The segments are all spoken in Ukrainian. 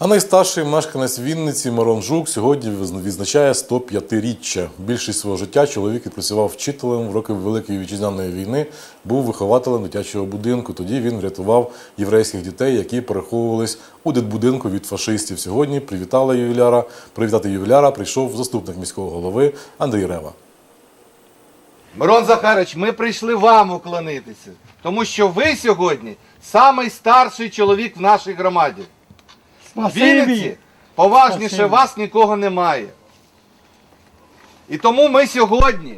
А найстарший мешканець Вінниці Мирон Жук сьогодні відзначає 105-річчя. Більшість свого життя чоловік відпрацював вчителем в роки Великої вітчизняної війни, був вихователем дитячого будинку. Тоді він врятував єврейських дітей, які переховувались у дитбудинку від фашистів. Сьогодні привітала ювіляра. Привітати ювіляра прийшов заступник міського голови Андрій Рева. Мирон Захарович, ми прийшли вам уклонитися, тому що ви сьогодні самий старший чоловік в нашій громаді. Вінниці поважніше Спасибі. вас нікого немає. І тому ми сьогодні,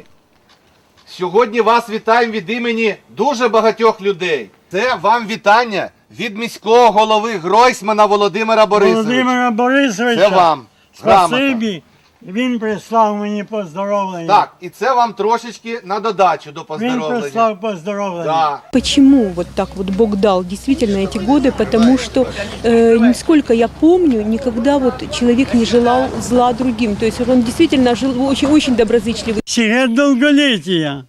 сьогодні вас вітаємо від імені дуже багатьох людей. Це вам вітання від міського голови Гройсмана Володимира Борисовича. Володимира Борисовича. Це вам. Грамота. Спасибі. Він прислав мені поздоровлення. Так, і це вам трошечки на додачу до Він поздоровлення. прислав поздоровлення. Да. Почему вот так вот Бог дал действительно эти годы? Потому что, э, сколько я помню, никогда вот человек не желал зла другим. То есть он действительно жил очень-очень доброзычливый. Секрет довголіття.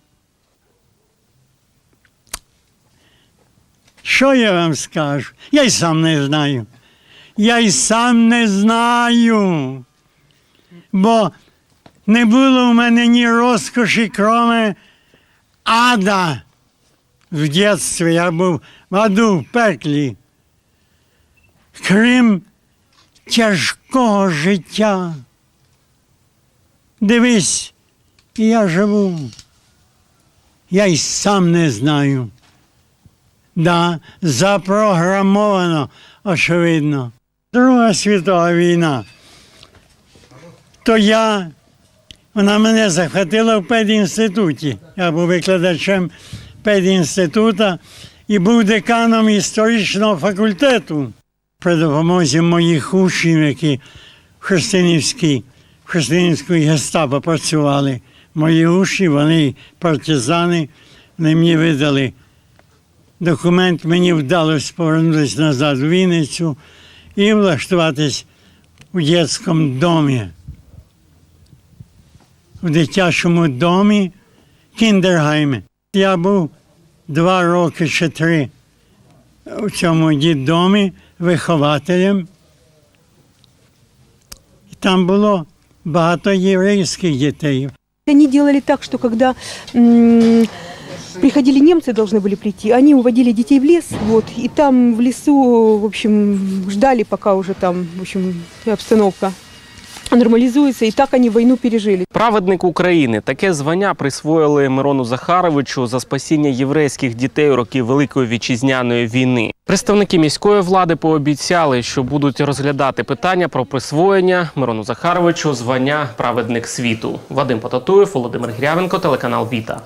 Що я вам скажу? Я й сам не знаю. Я й сам не знаю. Бо не було в мене ні розкоші, кроме ада. В дитинстві я був в аду, в пеклі. Крім тяжкого життя. Дивись, я живу. Я й сам не знаю. Да, запрограмовано, очевидно. Друга світова війна. То я, вона мене захватила в педінституті. Я був викладачем педінститута і був деканом історичного факультету при допомозі моїх учнів, які в Христинівській, в Христинівській гестапо працювали. Мої учні, вони партизани, вони мені видали документ, мені вдалося повернутися назад в Вінницю і влаштуватись у дитячому домі. В дитячому домі Кіндергаймі. Я був два роки чи три у цьому дітдомі вихователем. І там було багато єврейських дітей. Они делали так, что когда м, приходили немцы, должны были прийти, они уводили детей в лес, вот, и там в лесу, в общем, ждали, пока уже там, в общем, обстановка нормализуется, і так вони війну пережили. Праведник України таке звання присвоїли Мирону Захаровичу за спасіння єврейських дітей у роки Великої вітчизняної війни. Представники міської влади пообіцяли, що будуть розглядати питання про присвоєння Мирону Захаровичу звання Праведник світу. Вадим Потатуєв, Володимир Грявенко, телеканал Віта.